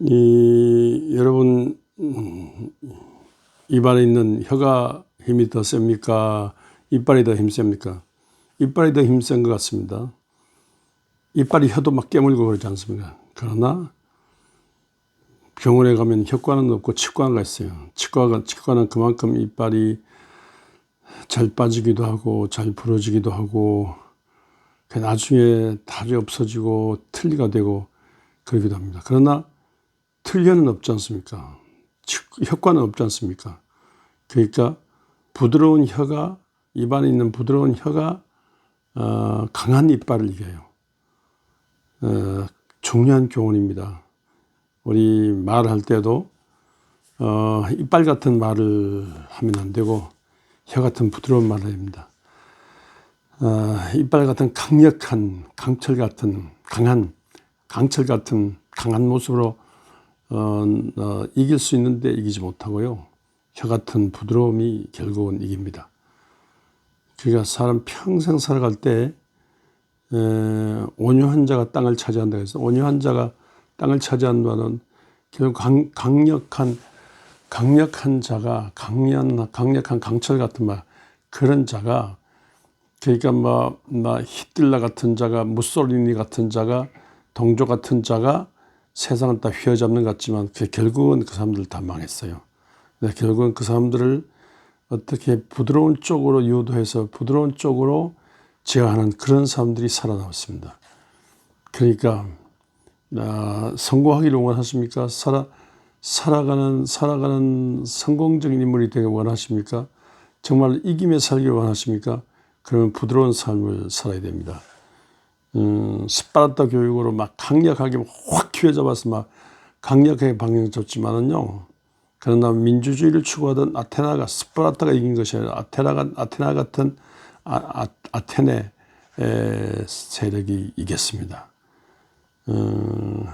이, 여러분, 음, 입안에 있는 혀가 힘이 더 셉니까? 이빨이 더 힘셉니까? 이빨이 더 힘센 것 같습니다. 이빨이 혀도 막 깨물고 그러지 않습니까? 그러나 병원에 가면 혀과는 없고 치과가 있어요. 치과가, 치과는 그만큼 이빨이 잘 빠지기도 하고 잘 부러지기도 하고 그 나중에 달이 없어지고 틀니가 되고 그러기도 합니다. 그러나 틀려는 없지 않습니까? 혀과는 없지 않습니까? 그러니까 부드러운 혀가 입안에 있는 부드러운 혀가 어, 강한 이빨을 이겨요. 어, 중요한 교훈입니다. 우리 말할 때도 어, 이빨 같은 말을 하면 안 되고 혀 같은 부드러운 말을 합니다. 어, 이빨 같은 강력한 강철 같은 강한 강철 같은 강한 모습으로 어, 어, 이길 수 있는데 이기지 못하고요. 혀 같은 부드러움이 결국은 이깁니다. 그러니까 사람 평생 살아갈 때 에, 온유한 자가 땅을 차지한다 해서 온유한 자가 땅을 차지한다는 결국 강, 강력한 강력한 자가 강연 강력한 강철 같은 말 그런 자가 그러니까 뭐, 뭐 히틀러 같은 자가 무솔리니 같은 자가 동조 같은 자가 세상을 다 휘어잡는 것 같지만 그 결국은 그 사람들 다 망했어요. 결국은 그 사람들을 어떻게 부드러운 쪽으로 유도해서 부드러운 쪽으로 제어하는 그런 사람들이 살아남았습니다. 그러니까 아, 성공하기를 원하십니까? 살아 살아가는 살아가는 성공적인 인물이 되기 원하십니까? 정말 이기며 살기를 원하십니까? 그러면 부드러운 삶을 살아야 됩니다. 음, 스파르타 교육으로 막 강력하게 확 휘어잡아서 막 강력하게 방향 잡지만은요. 그러나 민주주의를 추구하던 아테나가 스파르타가 이긴 것이 아니라 아테나가 아테나 같은 아, 아, 아테네 세력이 이겼습니다. 음,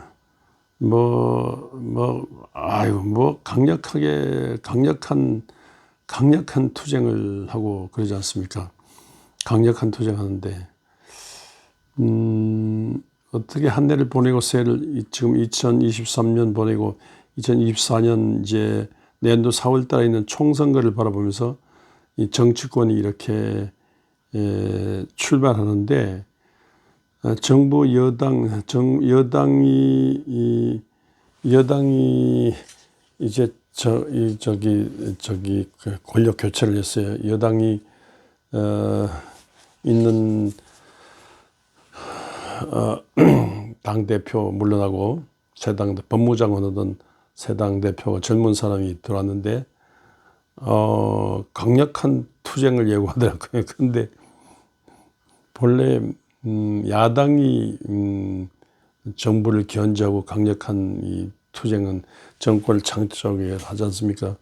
뭐, 뭐, 아유, 뭐, 강력하게, 강력한, 강력한 투쟁을 하고 그러지 않습니까? 강력한 투쟁하는데, 음, 어떻게 한 해를 보내고 새해를 지금 2023년 보내고 2024년 이제 내년도 4월 달에 있는 총선거를 바라보면서 이 정치권이 이렇게 에, 출발하는데 어, 정부 여당 정 여당이 이 여당이 이제 저 이 저기 저기 그 권력 교체를 했어요. 여당이 어 있는 어, 당 대표 물러나고 새당 법무장관이던 새당 대표가 젊은 사람이 들어왔는데 어 강력한 투쟁을 예고하더라고요. 그런데 본래 음, 야당이 음, 정부를 견제하고 강력한 이 투쟁은 정권을 창조하기 위해 하지 않습니까?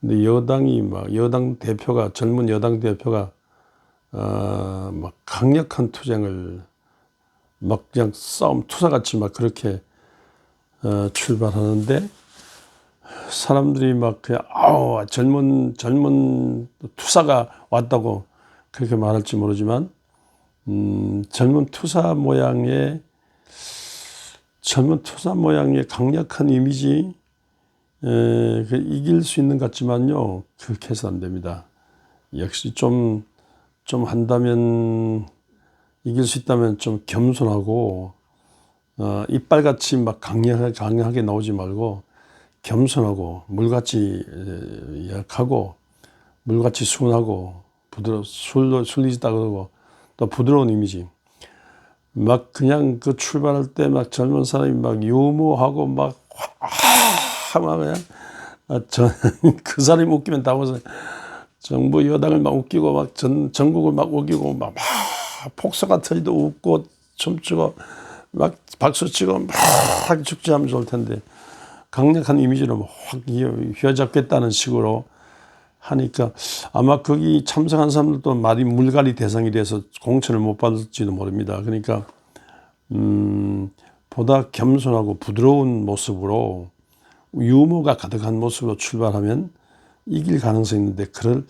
근데 여당이 막 여당 대표가 젊은 여당 대표가 어, 막 강력한 투쟁을 막 그냥 싸움 투사같이 막 그렇게 어, 출발하는데 사람들이 막 그냥 아우 젊은 젊은 투사가 왔다고 그렇게 말할지 모르지만 음, 젊은 투사 모양의 젊은 투사 모양의 강력한 이미지 에, 그 이길 수 있는 것 같지만요 그렇게 해서 안 됩니다. 역시 좀 좀 한다면 이길 수 있다면 좀 겸손하고 어, 이빨같이 막 강력하게, 강력하게 나오지 말고 겸손하고 물같이 약하고 물같이 순하고 부드러 술도 술리지다 그러고 또 부드러운 이미지. 막 그냥 그 출발할 때 막 젊은 사람이 막 유머하고 막, 아, 막 그냥, 아, 전, 그 사람이 웃기면 다 웃어. 정부 여당을 막 웃기고 막 전, 전국을 막 웃기고 막, 막 폭소가 터지도 웃고 춤추고 막 박수치고 막 축제하면 좋을 텐데 강력한 이미지로 확 휘어잡겠다는 식으로 하니까 아마 거기 참석한 사람들도 말이 물갈이 대상이 돼서 공천을 못 받을지도 모릅니다. 그러니까 음, 보다 겸손하고 부드러운 모습으로 유머가 가득한 모습으로 출발하면 이길 가능성이 있는데 그럴 그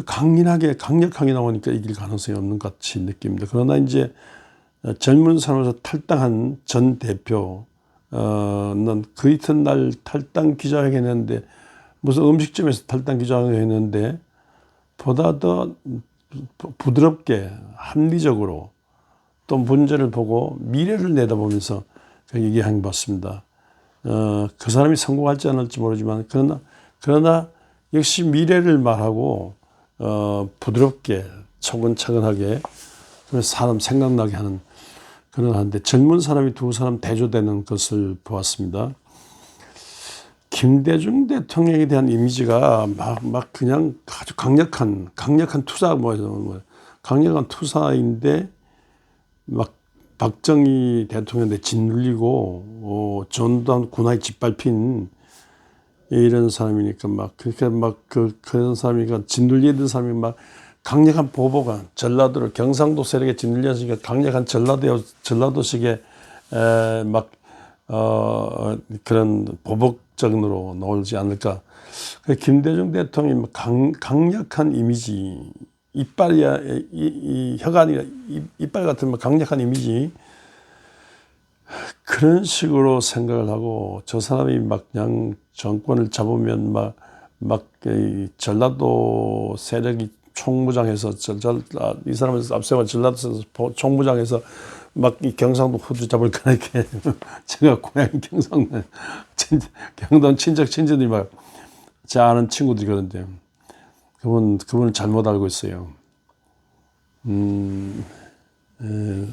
강인하게 강력하게 나오니까 이길 가능성이 없는 것 같이 느낍니다. 그러나 이제 젊은 사람으로서 탈당한 전 대표 어는 그 이튿날 탈당 기자회견했는데 무슨 음식점에서 탈당 기자회견했는데 보다 더 부- 부드럽게 합리적으로 또 문제를 보고 미래를 내다보면서 그 얘기한 것 같습니다. 어, 그 사람이 성공할지 안 할지 모르지만 그러나 그러나 역시 미래를 말하고 어, 부드럽게 차근차근하게 사람 생각나게 하는 그런 한데 젊은 사람이 두 사람 대조되는 것을 보았습니다. 김대중 대통령에 대한 이미지가 막, 막 그냥 아주 강력한, 강력한 투사, 뭐, 뭐 강력한 투사인데 막 박정희 대통령한테 짓눌리고, 어, 전두환 군화에 짓밟힌 이런 사람이니까 막, 그렇게 막 그, 그런 사람이니까 짓눌리던 사람이 막 강력한 보복가 전라도를 경상도 세력에 짓눌렸으니까 강력한 전라도, 전라도식의 에, 막, 어, 그런 보복적으로 나오지 않을까. 그 김대중 대통령이 막 강, 강력한 이미지, 이빨이야, 이, 이 혀가 아니라 이- 이빨 같은 막 강력한 이미지, 그런 식으로 생각을 하고 저 사람이 막 그냥 정권을 잡으면 막, 막, 이 전라도 세력이 총무장해서 저, 저, 아, 이 사람을 앞세워 전라도에서 총무장해서 막 이 경상도 후주 잡을 거나 이렇게 제가 고향이 경상도 친, 경동 친척 친지들이 막 제 아는 친구들이 그런데 그분 그분을 잘못 알고 있어요. 음, 에,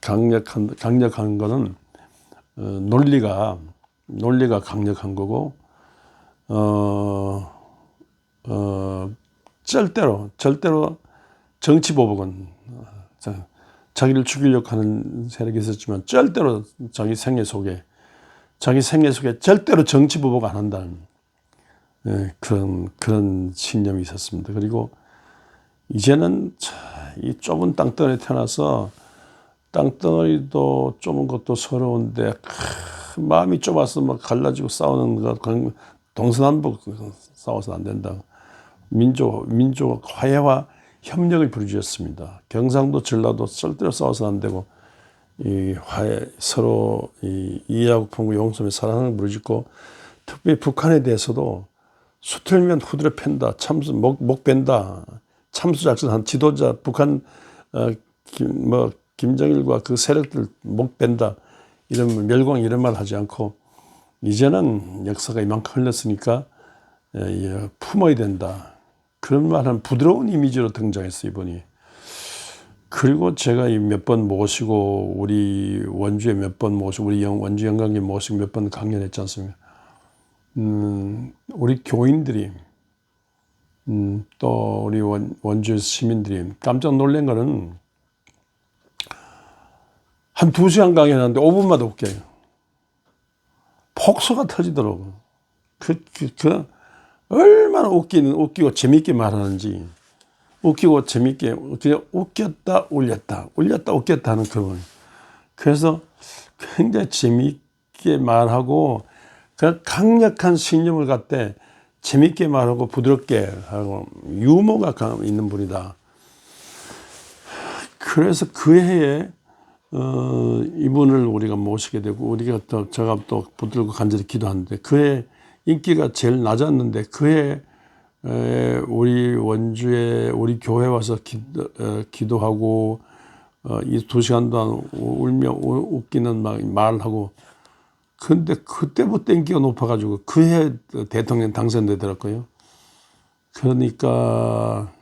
강력한 강력한 거는 어, 논리가 논리가 강력한 거고 어, 어, 절대로 절대로 정치 보복은 어, 자, 자기를 죽이려고 하는 세력이 있었지만 절대로 자기 생애 속에 자기 생애 속에 절대로 정치 보복 안 한다는 예, 그런 그런 신념이 있었습니다. 그리고 이제는 차, 이 좁은 땅덩어리에 태어나서 땅덩어리도 좁은 것도 서러운데 크, 마음이 좁아서 막 갈라지고 싸우는 것 그런 동서남북 싸워서 안 된다. 민족 민족 화해와 협력을 부르짖었습니다. 경상도 전라도 절대로 싸워서 안 되고 이 화해 서로 이 이해하고 품고 용서하며 사랑을 부르짖고 특별히 북한에 대해서도 수틀면 후드려 팬다 참수 목, 목 뺀다 참수 작전한 지도자 북한 어, 김, 뭐 김정일과 그 세력들 목 뺀다 이런 멸공 이런 말 하지 않고 이제는 역사가 이만큼 흘렀으니까 예, 예, 품어야 된다 그런 말한 부드러운 이미지로 등장했어요 이번이 그리고 제가 몇 번 모시고 우리 원주에 몇 번 모시고 우리 영, 원주 영광님 모시고 몇 번 강연했지 않습니까? 음, 우리 교인들이 음, 또 우리 원, 원주 시민들이 깜짝 놀란 거는 한두 시간 강연하는데 5분마다 웃겨요. 폭소가 터지더라고. 그, 그, 그, 얼마나 웃기는, 웃기고 재밌게 말하는지. 웃기고 재밌게, 그냥 웃겼다, 울렸다, 울렸다, 웃겼다 하는 그런. 그래서 굉장히 재밌게 말하고, 그 강력한 신념을 갖대 재밌게 말하고 부드럽게 하고 유머가 강- 있는 분이다. 그래서 그 해에 어, 이분을 우리가 모시게 되고 우리가 또 제가 또 붙들고 간절히 기도하는데 그해 인기가 제일 낮았는데 그해 에, 우리 원주에 우리 교회 와서 기도, 어, 기도하고 어, 이 두 시간 동안 우- 울며 우- 웃기는 막 말하고 근데 그때부터 인기가 높아가지고 그해 대통령 당선되더라고요. 그러니까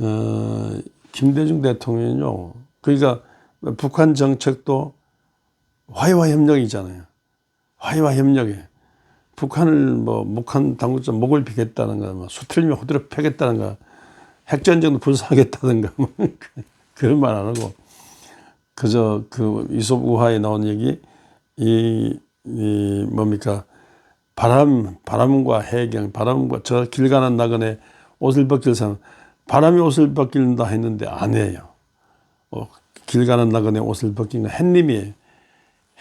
어, 김대중 대통령은요. 그러니까 북한 정책도 화해와 협력이잖아요. 화해와 협력에 북한을 뭐 북한 당국자 목을 비겠다는가, 뭐 수틀며 호들어 패겠다는가, 핵전쟁도 불사하겠다든가 뭐 그런 말 안 하고 그저 그 이솝 우화에 나온 얘기 이, 이 뭡니까 바람 바람과 해경 바람과 저 길 가는 나그네 옷을 벗길 사람 바람이 옷을 벗긴다 했는데 안 해요. 어, 길 가는 나그네 옷을 벗기는 햇님이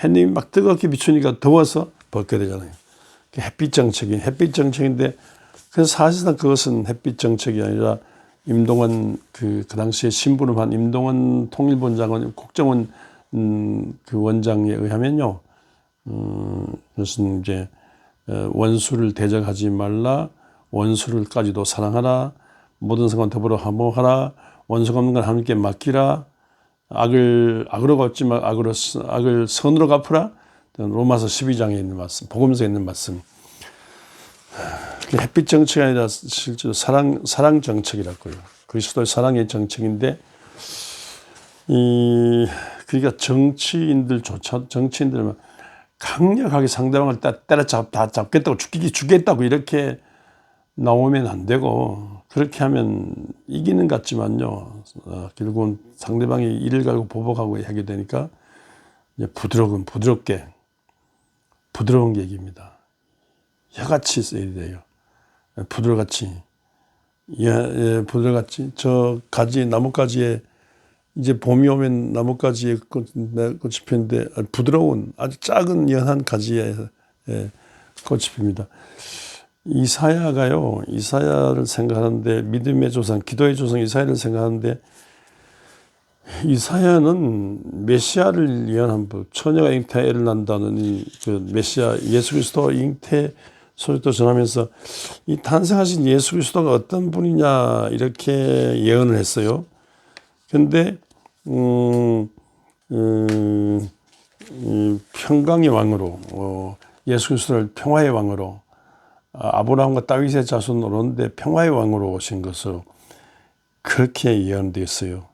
햇님이 막 뜨겁게 비추니까 더워서 벗게 되잖아요. 그 햇빛 정책인 햇빛 정책인데 그래서 사실상 그것은 햇빛 정책이 아니라 임동원 그, 그 당시에 신부름 한 임동원 통일본장은 국정원 음, 그 원장에 의하면요. 음, 그것은 이제 어, 원수를 대적하지 말라 원수를까지도 사랑하라 모든 상관 더불어 화목하라 원수가 없는 걸 함께 맡기라 악을 악으로 갚지 말 악으로 스- 악을 선으로 갚으라. 로마서 12장에 있는 말씀 복음서에 있는 말씀. 그 햇빛 정책이 아니라 실제로 사랑 사랑 정책이라고요. 그리스도의 사랑의 정책인데 이 그러니까 정치인들조차 정치인들만 강력하게 상대방을 따- 때려잡 다 잡겠다고 죽기 죽겠다고 이렇게 나오면 안 되고 그렇게 하면 이기는 것 같지만요 어, 결국은 상대방이 이를 갈고 보복하고 하게 되니까 부드러운 부드럽게 부드러운 얘기입니다. 혀같이 써야 돼요. 부드러같이 예, 예 부드러같이 저 가지 나뭇가지에 이제 봄이 오면 나뭇가지에 꽃, 네, 꽃이 피는데 부드러운 아주 작은 연한 가지에 예, 꽃이 핍니다. 이사야가요, 이사야를 생각하는데 믿음의 조상, 기도의 조상 이사야를 생각하는데 이사야는 메시아를 예언한 법, 처녀가 잉태를 난다는 이 그 메시아 예수 그리스도 잉태 소식도 전하면서 이 탄생하신 예수 그리스도가 어떤 분이냐 이렇게 예언을 했어요. 근데 음, 음, 음, 평강의 왕으로 어, 예수 그리스도를 평화의 왕으로 아, 아브라함과 다윗의 자손으로 오는데 평화의 왕으로 오신 것으로 그렇게 예언되었어요.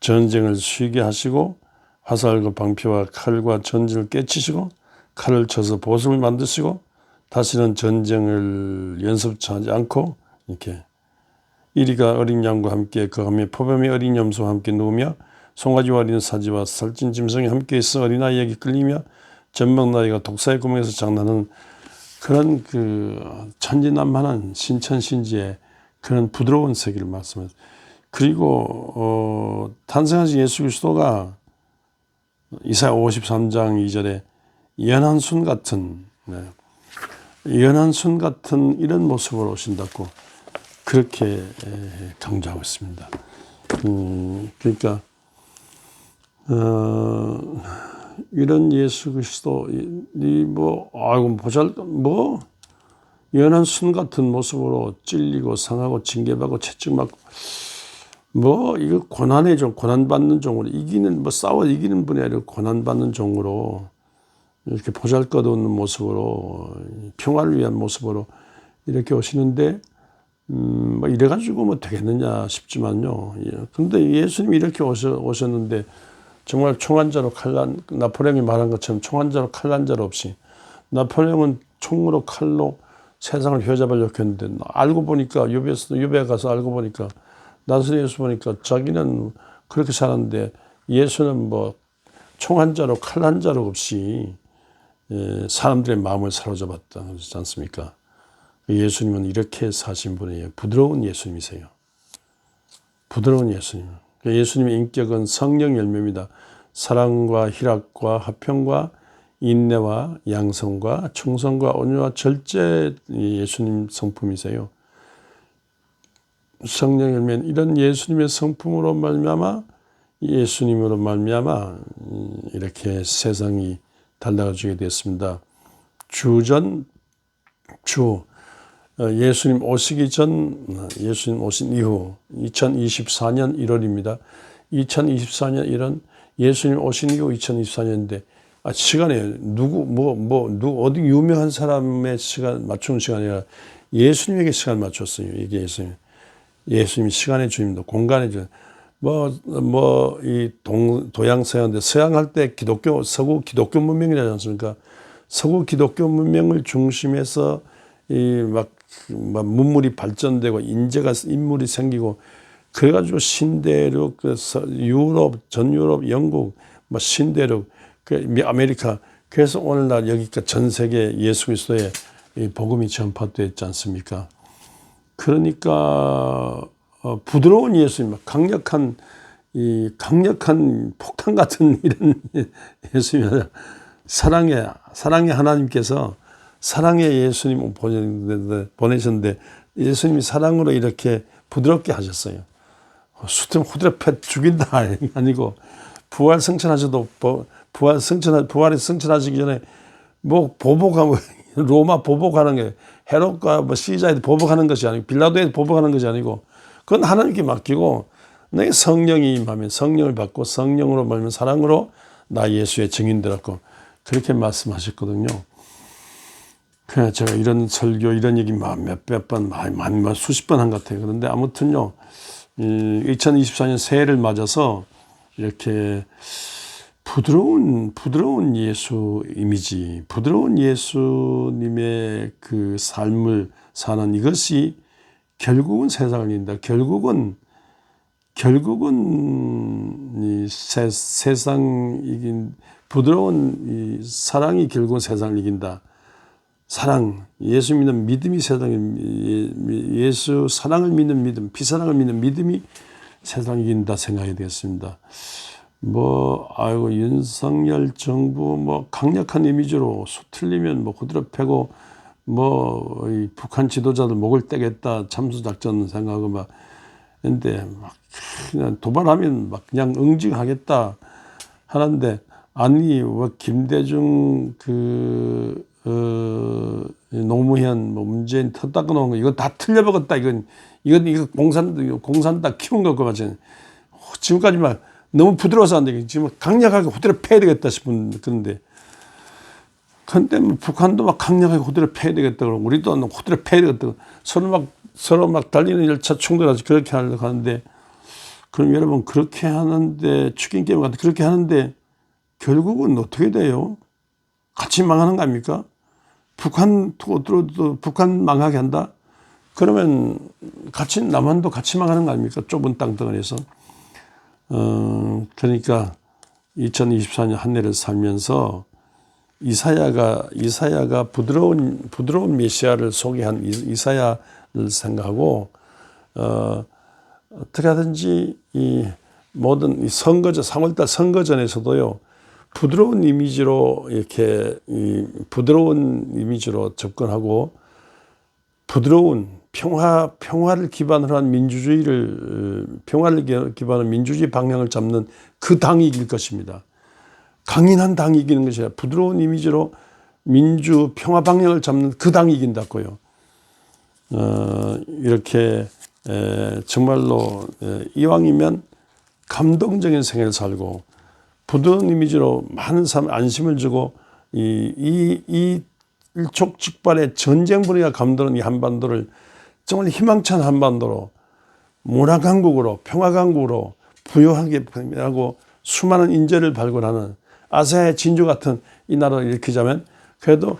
전쟁을 쉬게 하시고 화살과 방패와 칼과 전진을 깨치시고 칼을 쳐서 보습을 만드시고 다시는 전쟁을 연습치 하지 않고 이렇게 이리가 어린 양과 함께 거하며 포범이 어린 염소와 함께 누우며 송아지와 어린 사지와 살찐 짐승이 함께 있어 어린아이에게 끌리며 젖먹 나이가 독사의 구멍에서 장난하는 그런 그 천진난만한 신천신지의 그런 부드러운 세계를 말씀해요. 그리고 어, 탄생하신 예수 그리스도가 이사야 53장 2절에 연한 순 같은 네, 연한 순 같은 이런 모습으로 오신다고 그렇게 에, 강조하고 있습니다. 음, 그러니까 어, 이런 예수 그리스도 이뭐 아이고 보잘 뭐 연한 순 같은 모습으로 찔리고 상하고 징계받고 채찍받고 뭐 이거 고난의 종 고난 받는 종으로 이기는 뭐 싸워 이기는 분이 아니라 고난 받는 종으로 이렇게 보잘것없는 모습으로 평화를 위한 모습으로 이렇게 오시는데 음, 뭐 이래가지고 뭐 되겠느냐 싶지만요. 예. 근데 예수님이 이렇게 오셔, 오셨는데 정말 총한자로 칼난 나폴레옹이 말한 것처럼 총한자로 칼난자로 없이 나폴레옹은 총으로 칼로 세상을 휘어잡으려고 했는데 알고 보니까 유배에서 유배 가서 알고 보니까 나사렛 예수 보니까 자기는 그렇게 살았는데 예수는 뭐 총 한 자로 칼 한 자로 없이 예, 사람들의 마음을 사로잡았다 그러지 않습니까? 예수님은 이렇게 사신 분이에요. 부드러운 예수님이세요. 부드러운 예수님. 예수님의 인격은 성령 열매입니다. 사랑과 희락과 화평과 인내와 양성과 충성과 온유와 절제 예수님 성품이세요. 성령 열매는 이런 예수님의 성품으로 말미암아 예수님으로 말미암아 음, 이렇게 세상이 달라지게 됐습니다. 주전 주 어, 예수님 오시기 전 어, 예수님 오신 이후 2024년 1월입니다. 2024년 1월 예수님 오신 이후 2024년인데 아, 시간에 누구 뭐뭐 누구 어디 유명한 사람의 시간 맞추는 시간이 아니라 예수님에게 시간 맞췄어요. 이게 예수님. 예수님이 시간의 주입니다. 공간의 주. 뭐, 뭐, 이 동, 도양 서양인데 서양 할 때 기독교, 서구 기독교 문명이라지 않습니까? 서구 기독교 문명을 중심해서 이 막, 막 문물이 발전되고 인재가, 인물이 생기고 그래가지고 신대륙, 그 서- 유럽, 전 유럽, 영국, 뭐 신대륙, 그 미- 아메리카. 그래서 오늘날 여기까지 전 세계 예수 그리스도의 이 복음이 전파되었지 않습니까? 그러니까 어, 부드러운 예수님, 강력한 이 강력한 폭탄 같은 이런 예수님, 사랑의 사랑의 하나님께서 사랑의 예수님 보내셨는데, 예수님이 사랑으로 이렇게 부드럽게 하셨어요. 수tum 후드려 죽인다 아니고 부활 승천하셔도 부활 승천 부활에 승천하시기 전에 뭐 보복하고 로마 보복하는 게 헤롯과 뭐 시자에 보복하는 것이 아니고 빌라도에 보복하는 것이 아니고 그건 하나님께 맡기고 내 성령이 임하면 성령을 받고 성령으로 말면 사랑으로 나 예수의 증인 되었고 그렇게 말씀하셨거든요. 그냥 제가 이런 설교 이런 얘기 몇몇 번, 많이, 많이 수십 번 한 것 같아요. 그런데 아무튼요, 2024년 새해를 맞아서 이렇게 부드러운 부드러운 예수 이미지, 부드러운 예수님의 그 삶을 사는 이것이 결국은 세상을 이긴다. 결국은 결국은 이 세, 세상 이긴 부드러운 이 사랑이 결국은 세상을 이긴다. 사랑, 예수 믿는 믿음이 세상을 예수 사랑을 믿는 믿음, 비사랑을 믿는 믿음이 세상을 이긴다 생각이 되었습니다. 뭐 아이고 윤석열 정부 뭐 강력한 이미지로 수 틀리면 뭐 그대로 패고 뭐이 북한 지도자들 목을 떼겠다 잠수 작전 생각하고 막 근데 막 그냥 도발하면 막 그냥 응징하겠다 하는데 아니 뭐 김대중 그 어, 노무현 뭐 문재인 터 닦아 놓은 거 이거 다 틀려먹었다 이건 이건 이거 공산 공산 다 키운 것과 마찬 지금까지 막 너무 부드러워서 안 되겠지. 지금 강력하게 호텔을 패야 되겠다 싶은 그런데. 근데 뭐 북한도 막 강력하게 호텔을 패야 되겠다 그러고 우리도 호텔을 패야 되겠다 서로 막 서로 막 달리는 열차 충돌하지 그렇게 하려고 하는데 그럼 여러분 그렇게 하는데 추긴 게임 같은 그렇게 하는데 결국은 어떻게 돼요? 같이 망하는 거 아닙니까? 북한 들어도 북한 망하게 한다? 그러면 같이 남한도 같이 망하는 거 아닙니까? 좁은 땅덩어리에서. 어, 그러니까 2024년 한 해를 살면서 이사야가 이사야가 부드러운 부드러운 메시아를 소개한 이- 이사야를 생각하고 어, 어떻게 하든지 이 모든 이 선거전 3월달 선거전에서도요 부드러운 이미지로 이렇게 이 부드러운 이미지로 접근하고 부드러운 평화 평화를 기반으로 한 민주주의를 어, 평화를 기- 기반으로 민주주의 방향을 잡는 그 당이 이길 것입니다. 강인한 당이 이기는 것이 아니라 부드러운 이미지로 민주 평화 방향을 잡는 그 당이 이긴다고요. 어, 이렇게 에, 정말로 에, 이왕이면 감동적인 생애를 살고 부드러운 이미지로 많은 사람 안심을 주고 이, 이, 이 일촉즉발의 전쟁 분위기가 감도는 이 한반도를 정말 희망찬 한반도로 문화 강국으로 평화 강국으로 부유하게 하고 수많은 인재를 발굴하는 아세아의 진주 같은 이 나라를 일으키자면 그래도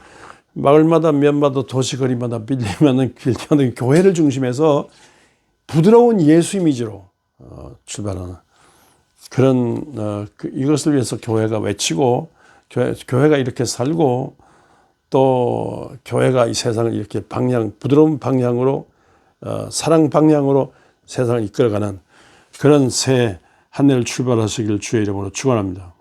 마을마다 면마다 도시거리마다 빌리면은 길가는 교회를 중심해서 부드러운 예수 이미지로 어, 출발하는 그런 어, 그 이것을 위해서 교회가 외치고 교회, 교회가 이렇게 살고 또 교회가 이 세상을 이렇게 방향 부드러운 방향으로 어, 사랑 방향으로 세상을 이끌어가는 그런 새 한 해를 출발하시길 주의 이름으로 축원합니다.